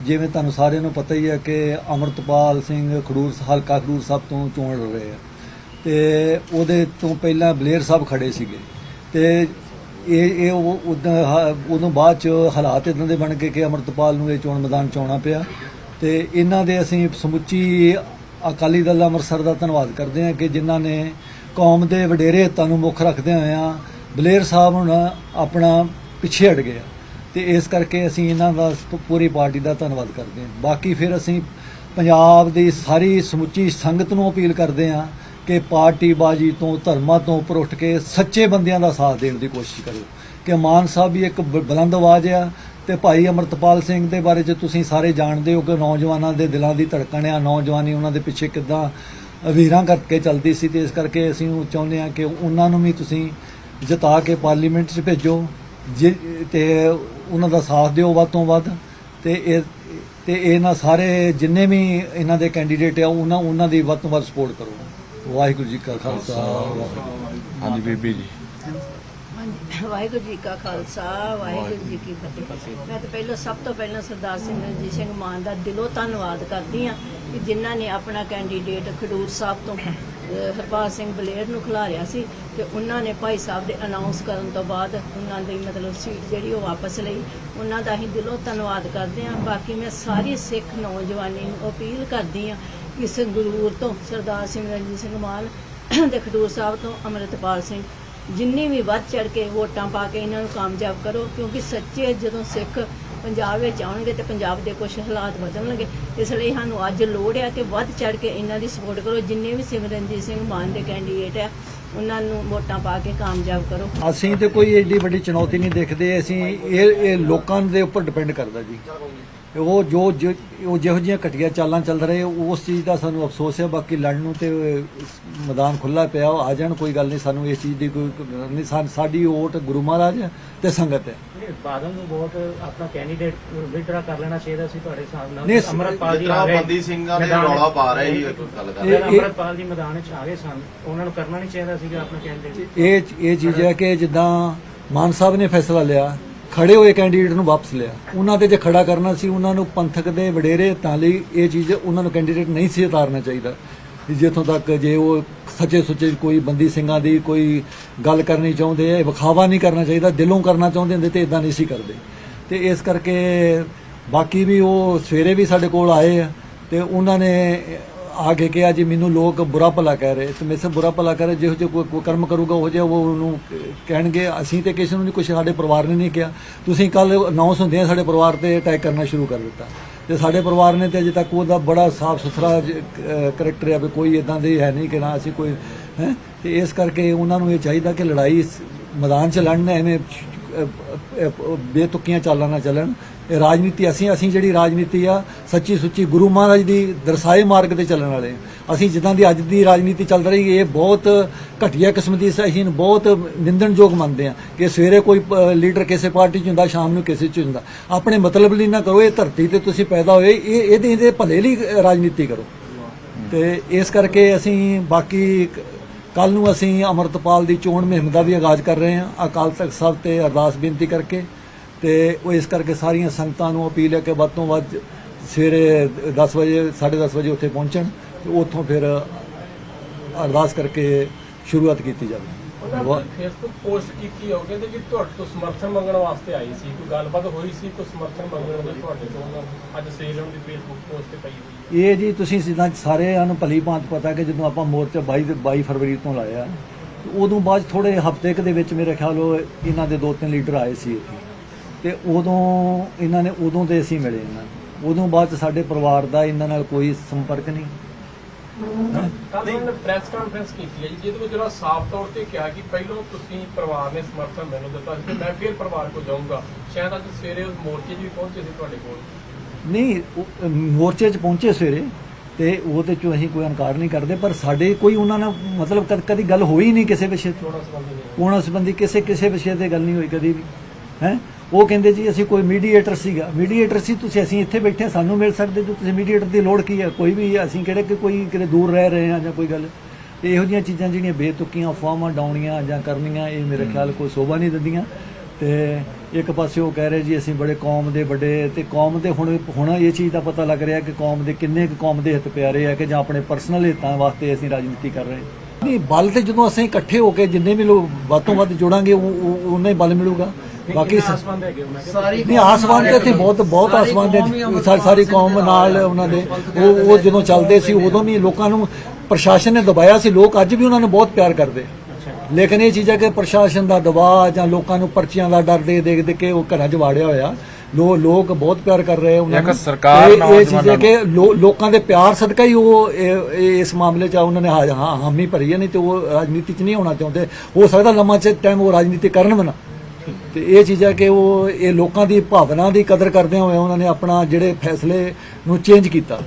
ਜਿਵੇਂ ਤੁਹਾਨੂੰ ਸਾਰਿਆਂ ਨੂੰ ਪਤਾ ਹੀ ਹੈ ਕਿ ਅਮਰਤਪਾਲ ਸਿੰਘ ਖਡੂਰ, ਹਲਕਾ ਖਡੂਰ ਸਾਹਿਬ ਤੋਂ ਚੋਣ ਲੜ ਰਹੇ ਆ। ਤੇ ਉਹਦੇ ਤੋਂ ਪਹਿਲਾਂ ਬਲੇਰ ਸਾਹਿਬ ਖੜੇ ਸੀਗੇ। ਤੇ ਇਹ ਇਹ ਉਹ ਉਦੋਂ ਉਦੋਂ ਬਾਅਦ ਚ ਹਾਲਾਤ ਇਦਾਂ ਦੇ ਬਣ ਗਏ ਕਿ ਅਮਰਤਪਾਲ ਨੂੰ ਇਹ ਚੋਣ ਮੈਦਾਨ ਚ ਆਉਣਾ ਪਿਆ। ਤੇ ਇਹਨਾਂ ਦੇ ਅਸੀਂ ਸਮੁੱਚੀ ਅਕਾਲੀ ਦਲ ਅੰਮ੍ਰਿਤਸਰ ਦਾ ਧੰਨਵਾਦ ਕਰਦੇ ਹਾਂ ਕਿ ਜਿਨ੍ਹਾਂ ਨੇ ਕੌਮ ਦੇ ਵਡੇਰੇ ਹਿੱਤਾਂ ਨੂੰ ਮੁੱਖ ਰੱਖਦੇ ਹੋਇਆਂ ਬਲੇਰ ਸਾਹਿਬ ਹੁਣ ਆਪਣਾ ਪਿੱਛੇ ਹਟ ਗਏ ਤੇ ਇਸ ਕਰਕੇ ਅਸੀਂ ਇਹਨਾਂ ਦਾ ਪੂਰੀ ਪਾਰਟੀ ਦਾ ਧੰਨਵਾਦ ਕਰਦੇ ਹਾਂ। ਬਾਕੀ ਫਿਰ ਅਸੀਂ ਪੰਜਾਬ ਦੀ ਸਾਰੀ ਸਮੁੱਚੀ ਸੰਗਤ ਨੂੰ ਅਪੀਲ ਕਰਦੇ ਹਾਂ ਕਿ ਪਾਰਟੀ ਬਾਜੀ ਤੋਂ, ਧਰਮਾਂ ਤੋਂ ਉੱਪਰ ਉੱਠ ਕੇ ਸੱਚੇ ਬੰਦਿਆਂ ਦਾ ਸਾਥ ਦੇਣ ਦੀ ਕੋਸ਼ਿਸ਼ ਕਰੋ। ਕਿ ਮਾਨ ਸਾਹਿਬ ਵੀ ਇੱਕ ਬ- ਬੁਲੰਦ ਆਵਾਜ਼ ਆ ਤੇ ਭਾਈ ਅਮਰਤਪਾਲ ਸਿੰਘ ਦੇ ਬਾਰੇ ਚ ਤੁਸੀਂ ਸਾਰੇ ਜਾਣਦੇ ਹੋ ਕਿ ਨੌਜਵਾਨਾਂ ਦੇ ਦਿਲਾਂ ਦੀ ਧੜਕਣ ਆ, ਨੌਜਵਾਨੀ ਉਹਨਾਂ ਦੇ ਪਿੱਛੇ ਕਿੱਦਾਂ ਵੀਰਾਂ ਕਰਕੇ ਚੱਲਦੀ ਸੀ ਤੇ ਇਸ ਕਰਕੇ ਅਸੀਂ ਉਹ ਚਾਹੁੰਦੇ ਹਾਂ ਕਿ ਉਹਨਾਂ ਨੂੰ ਵੀ ਤੁਸੀਂ ਜਿਤਾ ਕੇ ਪਾਰਲੀਮੈਂਟ 'ਚ ਭੇਜੋ। ਤੇ ਉਹਨਾਂ ਦਾ ਸਾਥ ਦਿਓ ਵੱਧ ਤੋਂ ਵੱਧ, ਤੇ ਇਹ, ਤੇ ਇਹਨਾਂ ਸਾਰੇ ਜਿੰਨੇ ਵੀ ਇਹਨਾਂ ਦੇ ਕੈਂਡੀਡੇਟ ਆ, ਉਹਨਾਂ ਉਹਨਾਂ ਦੀ ਵੱਧ ਤੋਂ ਵੱਧ ਸਪੋਰਟ ਕਰੋ। ਵਾਹਿਗੁਰੂ ਜੀ ਕਾ ਖਾਲਸਾ, ਵਾਹਿਗੁਰੂ ਹਾਂਜੀ, ਬੀਬੀ ਜੀ। ਵਾਹਿਗੁਰੂ ਜੀ ਕਾ ਖਾਲਸਾ, ਵਾਹਿਗੁਰੂ ਜੀ ਕੀ ਫਤਿਹ। ਮੈਂ ਤਾਂ ਪਹਿਲਾਂ, ਸਭ ਤੋਂ ਪਹਿਲਾਂ ਸਰਦਾਰ ਸਿਮਰਨਜੀਤ ਸਿੰਘ ਮਾਨ ਦਾ ਦਿਲੋਂ ਧੰਨਵਾਦ ਕਰਦੀ ਹਾਂ ਕਿ ਜਿਨ੍ਹਾਂ ਨੇ ਆਪਣਾ ਕੈਂਡੀਡੇਟ ਖਡੂਰ ਸਾਹਿਬ ਤੋਂ ਹਰਪਾਲ ਸਿੰਘ ਬਲੇਰ ਨੂੰ ਖਿਲਾਰਿਆ ਸੀ ਤੇ ਉਹਨਾਂ ਨੇ ਭਾਈ ਸਾਹਿਬ ਦੇ ਅਨਾਉਂਸ ਕਰਨ ਤੋਂ ਬਾਅਦ ਉਹਨਾਂ ਦੀ ਮਤਲਬ ਸੀਟ ਜਿਹੜੀ ਉਹ ਵਾਪਸ ਲਈ। ਉਹਨਾਂ ਦਾ ਅਸੀਂ ਦਿਲੋਂ ਧੰਨਵਾਦ ਕਰਦੇ ਹਾਂ। ਬਾਕੀ ਮੈਂ ਸਾਰੀ ਸਿੱਖ ਨੌਜਵਾਨੀ ਨੂੰ ਅਪੀਲ ਕਰਦੀ ਹਾਂ ਕਿ ਸੰਗਰੂਰ ਤੋਂ ਸਰਦਾਰ ਸਿਮਰਨਜੀਤ ਸਿੰਘ ਮਾਨ ਤੇ ਖਡੂਰ ਸਾਹਿਬ ਤੋਂ ਅੰਮ੍ਰਿਤਪਾਲ ਸਿੰਘ ਜਿੰਨੀ ਵੀ ਵੱਧ ਚੜ ਕੇ ਵੋਟਾਂ ਪਾ ਕੇ ਇਹਨਾਂ ਨੂੰ ਕਾਮਯਾਬ ਕਰੋ, ਕਿਉਂਕਿ ਸੱਚੇ ਜਦੋਂ ਸਿੱਖ ਪੰਜਾਬ ਵਿੱਚ ਆਉਣਗੇ ਤੇ ਪੰਜਾਬ ਦੇ ਕੁਝ ਹਾਲਾਤ ਬਦਲਣਗੇ ਇਸ ਲਈ ਸਾਨੂੰ ਅੱਜ ਲੋੜ ਹੈ ਕਿ ਵੱਧ ਚੜ ਕੇ ਇਹਨਾਂ ਦੀ ਸਪੋਰਟ ਕਰੋ। ਜਿੰਨੇ ਵੀ ਸਿਮਰਨਜੀਤ ਸਿੰਘ ਮਾਨ ਦੇ ਕੈਂਡੀਡੇਟ ਹੈ, ਉਹਨਾਂ ਨੂੰ ਵੋਟਾਂ ਪਾ ਕੇ ਕਾਮਯਾਬ ਕਰੋ। ਅਸੀਂ ਤੇ ਕੋਈ ਏਡੀ ਵੱਡੀ ਚੁਣੌਤੀ ਨਹੀਂ ਦੇਖਦੇ। ਅਸੀਂ ਇਹ ਇਹ ਲੋਕਾਂ ਦੇ ਉੱਪਰ ਡਿਪੈਂਡ ਕਰਦਾ ਜੀ। ਉਹ ਜੋ ਜੋ- ਉਹ ਜਿਹੋ ਜਿਹੀਆਂ ਘਟੀਆਂ ਚਾਲਾਂ ਚੱਲ ਰਹੇ ਉਸ ਚੀਜ਼ ਦਾ ਸਾਨੂੰ ਅਫਸੋਸ ਹੈ। ਬਾਕੀ ਲੜਨ ਨੂੰ ਤੇ ਮੈਦਾਨ ਖੁੱਲਾ ਪਿਆ ਉਹ ਆ ਜਾਣ ਕੋਈ ਗੱਲ ਨਹੀਂ। ਸਾਨੂੰ ਇਸ ਚੀਜ਼ ਦੀ ਕੋਈ ਨਹੀਂ ਸਾ- ਸਾਡੀ ਵੋਟ ਗੁਰੂ ਮਹਾਰਾਜ ਤੇ ਸੰਗਤ ਹੈ। ਨਹੀਂ, ਬਾਦਲ ਨੂੰ ਵੋਟ ਆਪਣਾ ਕੈਂਡੀਡੇਟ ਵਿਡਰਾ ਕਰ ਲੈਣਾ ਚਾਹੀਦਾ ਸੀ ਤੁਹਾਡੇ ਹਿਸਾਬ ਨਾਲ। ਨਹੀਂ, ਅਮਰਪਾਲ ਜੀ ਜਿਤਨਾ ਆ ਗਏ ਬੰਦੀ ਸਿੰਘਾਂ ਦੇ ਮੈਦਾਨ ਵਿੱਚ। ਰੌਲਾ ਪਾ ਰਹੇ ਸੀ ਇੱਕ ਗੱਲ ਕਰ ਇਹ- ਅਗਰ ਅਮਰਪਾਲ ਜੀ ਮੈਦਾਨ ਵਿੱਚ ਆ ਗਏ ਸਨ। ਉਹਨਾਂ ਨੂੰ ਕਰਨਾ ਨਹੀਂ ਚਾਹੀਦਾ ਸੀਗਾ ਆਪਣਾ ਕੈਂਡੀਡੇਟ। ਇਹ ਇਹ ਚੀਜ਼ ਹੈ ਕਿ ਜਿੱਦਾਂ ਮਾਨ ਸਾਹਿਬ ਨੇ ਫੈਸਲਾ ਲਿਆ ਖੜੇ ਹੋਏ ਕੈਂਡੀਡੇਟ ਨੂੰ ਵਾਪਸ ਲਿਆ। ਉਹਨਾਂ ਤੇ ਜੇ ਖੜਾ ਕਰਨਾ ਸੀ, ਉਹਨਾਂ ਨੂੰ ਪੰਥਕ ਦੇ ਵਡੇਰੇ, ਤਾਂ ਲਈ ਇਹ ਚੀਜ਼ ਉਹਨਾਂ ਨੂੰ ਕੈਂਡੀਡੇਟ ਨਹੀਂ ਸੀ ਉਤਾਰਨਾ ਚਾਹੀਦਾ। ਜਿੱਥੋਂ ਤੱਕ ਜੇ ਉਹ ਸੱਚੇ ਸੁੱਚੇ ਕੋਈ ਬੰਦੀ ਸਿੰਘਾਂ ਦੀ ਕੋਈ ਗੱਲ ਕਰਨੀ ਚਾਹੁੰਦੇ ਆ ਵਿਖਾਵਾ ਨਹੀਂ ਕਰਨਾ ਚਾਹੀਦਾ, ਦਿਲੋਂ ਕਰਨਾ ਚਾਹੁੰਦੇ ਹੁੰਦੇ ਤੇ ਇਦਾਂ ਨਹੀਂ ਸੀ ਕਰਦੇ। ਤੇ ਇਸ ਕਰਕੇ ਬਾਕੀ ਵੀ ਉਹ ਸਵੇਰੇ ਵੀ ਸਾਡੇ ਕੋਲ ਆਏ ਆ ਤੇ ਉਹਨਾਂ ਨੇ ਆ ਕੇ ਕਿਹਾ ਜੀ ਮੈਨੂੰ ਲੋਕ ਬੁਰਾ ਭਲਾ ਕਹਿ ਰਹੇ ਤੇ ਮੇਰੇ ਸੇ ਬੁਰਾ ਭਲਾ ਕਹਿ ਰਹੇ ਜਿਹੋ ਜਿਹਾ ਕੋਈ ਕਰਮ ਕਰੂਗਾ ਉਹ ਜਿਹਾ ਉਹ ਉਹਨੂੰ ਕਹਿਣਗੇ ਅਸੀਂ ਤੇ ਕਿਸੇ ਨੂੰ ਨਹੀਂ ਕੁਝ ਸਾਡੇ ਪਰਿਵਾਰ ਨੇ ਨਹੀਂ ਕਿਹਾ ਤੁਸੀਂ ਕੱਲ ਅਨਾਉਂਸ ਹੁੰਦੇ ਆ ਸਾਡੇ ਪਰਿਵਾਰ ਤੇ ਅਟੈਕ ਕਰਨਾ ਸ਼ੁਰੂ ਕਰ ਦਿੱਤਾ ਤੇ ਸਾਡੇ ਪਰਿਵਾਰ ਨੇ ਤੇ ਅਜੇ ਤੱਕ ਉਹਦਾ ਬੜਾ ਸਾਫ਼ ਸੁਥਰਾ ਕਰੈਕਟਰ ਹੈ ਵੀ ਕੋਈ ਇਦਾਂ ਦੇ ਹੈ ਨਹੀਂ ਕਿ ਨਾ ਅਸੀਂ ਕੋਈ ਹੈ ਤੇ ਇਸ ਕਰਕੇ ਉਹਨਾਂ ਨੂੰ ਇਹ ਚਾਹੀਦਾ ਕਿ ਲੜਾਈ ਮੈਦਾਨ 'ਚ ਲੜਨ ਐਵੇਂ ਬੇਤੁਕੀਆਂ ਚਾਲਾਂ ਨਾ ਚੱਲਣ। ਇਹ ਰਾਜਨੀਤੀ, ਅਸੀਂ ਅਸੀਂ ਜਿਹੜੀ ਰਾਜਨੀਤੀ ਆ, ਸੱਚੀ ਸੁੱਚੀ ਗੁਰੂ ਮਹਾਰਾਜ ਦੀ ਦਰਸਾਏ ਮਾਰਗ ਤੇ ਚੱਲਣ ਵਾਲੇ। ਹਾਂ। ਅਸੀਂ ਜਿੱਦਾਂ ਦੀ ਅੱਜ ਦੀ ਰਾਜਨੀਤੀ ਚੱਲ ਰਹੀ ਹੈ ਇਹ ਬਹੁਤ ਘਟੀਆ ਕਿਸਮ ਦੀ ਅਸੀਂ ਬਹੁਤ ਨਿੰਦਣਯੋਗ ਮੰਨਦੇ ਆ ਕਿ ਸਵੇਰੇ ਕੋਈ ਲੀਡਰ ਕਿਸੇ ਪਾਰਟੀ 'ਚ ਹੁੰਦਾ, ਸ਼ਾਮ ਨੂੰ ਕਿਸੇ 'ਚ ਹੁੰਦਾ। ਆਪਣੇ ਮਤਲਬ ਲਈ ਨਾ ਕਰੋ, ਇਹ ਧਰਤੀ ਤੇ ਤੁਸੀਂ ਪੈਦਾ ਹੋਏ, ਇਹ, ਇਹਦੇ ਇਹਦੇ ਭਲੇ ਲਈ ਰਾਜਨੀਤੀ ਕਰੋ। ਤੇ ਇਸ ਕਰਕੇ ਅਸੀਂ ਬਾਕੀ ਕੱਲ ਨੂੰ ਅਸੀਂ ਅਮਰਤਪਾਲ ਦੀ ਚੋਣ ਮੁਹਿੰਮ ਦਾ ਵੀ ਆਗਾਜ਼ ਕਰ ਰਹੇ ਹਾਂ। ਅਕਾਲ ਤਖਤ ਸਾਹਿਬ ਤੇ ਅਰਦਾਸ ਬੇਨਤੀ ਕਰਕੇ ਤੇ ਉਹ ਇਸ ਕਰਕੇ ਸਾਰੀਆਂ ਸੰਗਤਾਂ ਨੂੰ ਅਪੀਲ ਹੈ ਕਿ ਵੱਧ ਤੋਂ ਵੱਧ ਸਵੇਰੇ 10 ਵਜੇ 10:30 ਵਜੇ ਉੱਥੇ ਪਹੁੰਚਣ ਤੇ ਉੱਥੋਂ ਫਿਰ ਅਰਦਾਸ ਕਰਕੇ ਸ਼ੁਰੂਆਤ ਕੀਤੀ ਜਾਵੇ। ਉਹਨਾਂ ਵਾ- ਨੇ ਫੇਸਬੁੱਕ ਪੋਸਟ ਕੀਤੀ ਹੋ ਕਹਿੰਦੇ ਕਿ ਤੁਹਾਡੇ ਤੋਂ ਸਮਰਥਨ ਮੰਗਣ ਵਾਸਤੇ ਆਈ ਸੀ ਕੋਈ ਗੱਲਬਾਤ ਹੋਈ ਸੀ ਕੋਈ ਸਮਰਥਨ ਮੰਗਣ ਦੇ ਤੁਹਾਡੇ ਤੋਂ? ਉਹਨਾਂ ਨੂੰ ਅੱਜ ਸੇਲ ਦੀ ਫੇਸਬੁੱਕ ਪੋਸਟ ਤੇ ਪਈ ਹੋਈ ਹੈ ਇਹ ਜੀ ਤੁਸੀਂ ਸਿੱਧਾ ਸਾਰਿਆਂ ਨੂੰ ਭਲੀ ਭਾਂਤ ਪਤਾ ਕਿ ਜਦੋਂ ਆਪਾਂ ਮੋਰਚਾ 22 ਦੇ 22 ਫਰਵਰੀ ਤੋਂ ਲਾਇਆ ਉਦੋਂ ਬਾਅਦ ਥੋੜੇ ਹਫ਼ਤੇ ਕੁ ਦੇ ਵਿੱਚ ਮੇਰੇ ਖਿਆਲ ਉਹ ਇਹਨਾਂ ਦੇ ਦੋ ਤਿੰਨ ਲੀਡਰ ਆਏ ਸੀ ਇੱਥੇ। ਤੇ ਉਦੋਂ ਇਹਨਾਂ ਨੇ ਉਦੋਂ ਤੇ ਅਸੀਂ ਮਿਲੇ ਇਹਨਾਂ ਉਦੋਂ ਬਾਅਦ ਸਾਡੇ ਪਰਿਵਾਰ ਦਾ ਇਹਨਾਂ ਨਾਲ ਕੋਈ ਸੰਪਰਕ ਨਹੀਂ। ਕੱਲ ਪ੍ਰੈਸ ਕਾਨਫਰੰਸ ਕੀਤੀ ਹੈ ਜੀ ਜਿਹਦੇ ਵਿੱਚ ਉਹਨਾਂ ਸਾਫ਼ ਤੌਰ ਤੇ ਕਿਹਾ ਕਿ ਪਹਿਲਾਂ ਤੁਸੀਂ ਪਰਿਵਾਰ ਨੇ ਸਮਰਥਨ ਮੈਨੂੰ ਦਿੱਤਾ ਸੀ ਤੇ ਮੈਂ ਫਿਰ ਪਰਿਵਾਰ ਕੋਲ ਜਾਊਂਗਾ। ਸ਼ਾਇਦ ਅੱਜ ਸਵੇਰੇ ਉਸ ਮੋਰਚੇ 'ਚ ਵੀ ਪਹੁੰਚੇ ਸੀ ਤੁਹਾਡੇ ਕੋਲ। ਨਹੀਂ ਮੋਰਚੇ 'ਚ ਪਹੁੰਚੇ ਸਵੇਰੇ ਤੇ ਉਹਦੇ 'ਚੋਂ ਅਸੀਂ ਕੋਈ ਇਨਕਾਰ ਨਹੀਂ ਕਰਦੇ ਪਰ ਸਾਡੇ ਕੋਈ ਉਹਨਾਂ ਨਾਲ ਮਤਲਬ ਕਦ- ਕਦੀ ਗੱਲ ਹੋਈ ਨਹੀਂ ਕਿਸੇ ਵਿਸ਼ੇ ਤੇ ਕੋਣਾ ਸੰਬੰਧੀ ਕਿਸੇ ਕਿਸੇ ਵਿਸ਼ੇ ਤੇ ਗੱਲ ਨਹੀਂ ਹੋਈ ਕਦੀ ਵੀ। ਹੈ? ਉਹ ਕਹਿੰਦੇ ਜੀ ਅਸੀਂ ਕੋਈ ਮੀਡੀਏਟਰ ਸੀਗਾ। ਮੀਡੀਏਟਰ ਸੀ ਤੁਸੀਂ ਅਸੀਂ ਇੱਥੇ ਬੈਠੇ ਸਾਨੂੰ ਮਿਲ ਸਕਦੇ ਜੋ ਤੁਸੀਂ ਮੀਡੀਏਟਰ ਦੀ ਲੋੜ ਕੀ ਹੈ? ਕੋਈ ਵੀ ਅਸੀਂ ਕਿਹੜੇ ਕਿ ਕੋਈ ਕਿਤੇ ਦੂਰ ਰਹਿ ਰਹੇ ਹਾਂ ਜਾਂ ਕੋਈ ਗੱਲ। ਤੇ ਇਹੋ ਜਿਹੀਆਂ ਚੀਜ਼ਾਂ ਜਿਹੜੀਆਂ ਬੇਤੁਕੀਆਂ ਫਾਰਮਾਂ ਡਾਉਣੀਆਂ ਜਾਂ ਕਰਨੀਆਂ ਇਹ ਮੇਰੇ ਖਿਆਲ ਕੋਈ ਸੋਭਾ ਨਹੀਂ ਦਿੰਦੀਆਂ। ਤੇ ਇੱਕ ਪਾਸੇ ਉਹ ਕਹਿ ਰਹੇ ਜੀ ਅਸੀਂ ਬੜੇ ਕੌਮ ਦੇ ਵੱਡੇ ਤੇ ਕੌਮ ਦੇ ਹੁਣ ਹੁਣ ਇਹ ਚੀਜ਼ ਦਾ ਪਤਾ ਲੱਗ ਰਿਹਾ ਕਿ ਕੌਮ ਦੇ ਕਿੰਨੇ ਕੁ ਕੌਮ ਦੇ ਹਿੱਤ ਪਿਆਰੇ ਆ ਕਿ ਜਾਂ ਆਪਣੇ ਪਰਸਨਲ ਹਿੱਤਾਂ ਵਾਸਤੇ ਅਸੀਂ ਰਾਜਨੀਤੀ ਕਰ ਰਹੇ ਨਹੀਂ ਬਲ ਤੇ ਜਦੋਂ ਅਸੀਂ ਇਕੱਠੇ ਹੋ ਕੇ ਜਿੰਨੇ ਵੀ ਲੋਕ ਵੱਧ ਤੋਂ ਵੱਧ ਜੋੜਾਂਗੇ ਉਹਨਾਂ ਬਲ ਮਿਲੂਗਾ। ਬਾਕੀ ਕਿਹਾ ਸਾਰੀ ਨਹੀਂ ਆਸਮਾਨ ਤੇ ਇੱਥੇ ਬਹੁਤ ਬਹੁਤ ਆਸਮਾਨ ਦੇ ਸਾਰੀ ਸਾਰੀ ਕੌਮ ਨਾਲ ਉਹਨਾਂ ਦੇ। ਉਹ ਉਹ ਜਦੋਂ ਚੱਲਦੇ ਸੀ ਉਦੋਂ ਵੀ ਲੋਕਾਂ ਨੂੰ ਪ੍ਰਸ਼ਾਸਨ ਨੇ ਦਬਾਇਆ ਸੀ। ਲੋਕ ਅੱਜ ਵੀ ਉਹਨਾਂ ਨੂੰ ਬਹੁਤ ਪਿਆਰ ਕਰਦੇ। ਲੇਕਿਨ ਇਹ ਚੀਜ਼ ਹੈ ਕਿ ਪ੍ਰਸ਼ਾਸਨ ਦਾ ਦਬਾਅ ਜਾਂ ਲੋਕਾਂ ਨੂੰ ਪਰਚੀਆਂ ਦਾ ਡਰ ਦੇ ਦੇ ਦੇ ਕੇ ਉਹ ਘਰਾਂ 'ਚ ਵਾੜਿਆ ਹੋਇਆ। ਲੋ ਲੋਕ ਬਹੁਤ ਪਿਆਰ ਕਰ ਰਹੇ ਉਹਨਾਂ ਨੂੰ। ਸਰਕਾਰ ਇਹ- ਚੀਜ਼ ਹੈ ਕਿ ਲੋ- ਲੋਕਾਂ ਦੇ ਪਿਆਰ ਸਦਕਾ ਹੀ ਉਹ ਇਸ ਮਾਮਲੇ 'ਚ ਉਹਨਾਂ ਨੇ ਹਾਂ ਹਾਂ ਹਾਮੀ ਭਰੀ ਹੈ। ਨਹੀਂ ਤੇ ਉਹ ਰਾਜਨੀਤੀ 'ਚ ਨਹੀਂ ਹੋਣਾ ਚਾਹੁੰਦੇ। ਹੋ ਸਕਦਾ ਲੰਮਾ ਚਿਰ ਟਾਈਮ ਉਹ ਰਾਜਨੀਤੀ ਕਰਨ ਵੀ ਨਾ ਤੇ ਇਹ ਚੀਜ਼ ਹੈ ਕਿ ਉਹ ਇਹ ਲੋਕਾਂ ਦੀ ਭਾਵਨਾ ਦੀ ਕਦਰ ਕਰਦੇ ਹੋਏ ਉਹਨਾਂ ਨੇ ਆਪਣਾ ਜਿਹੜੇ ਫੈਸਲੇ ਨੂੰ ਚੇਂਜ ਕੀਤਾ।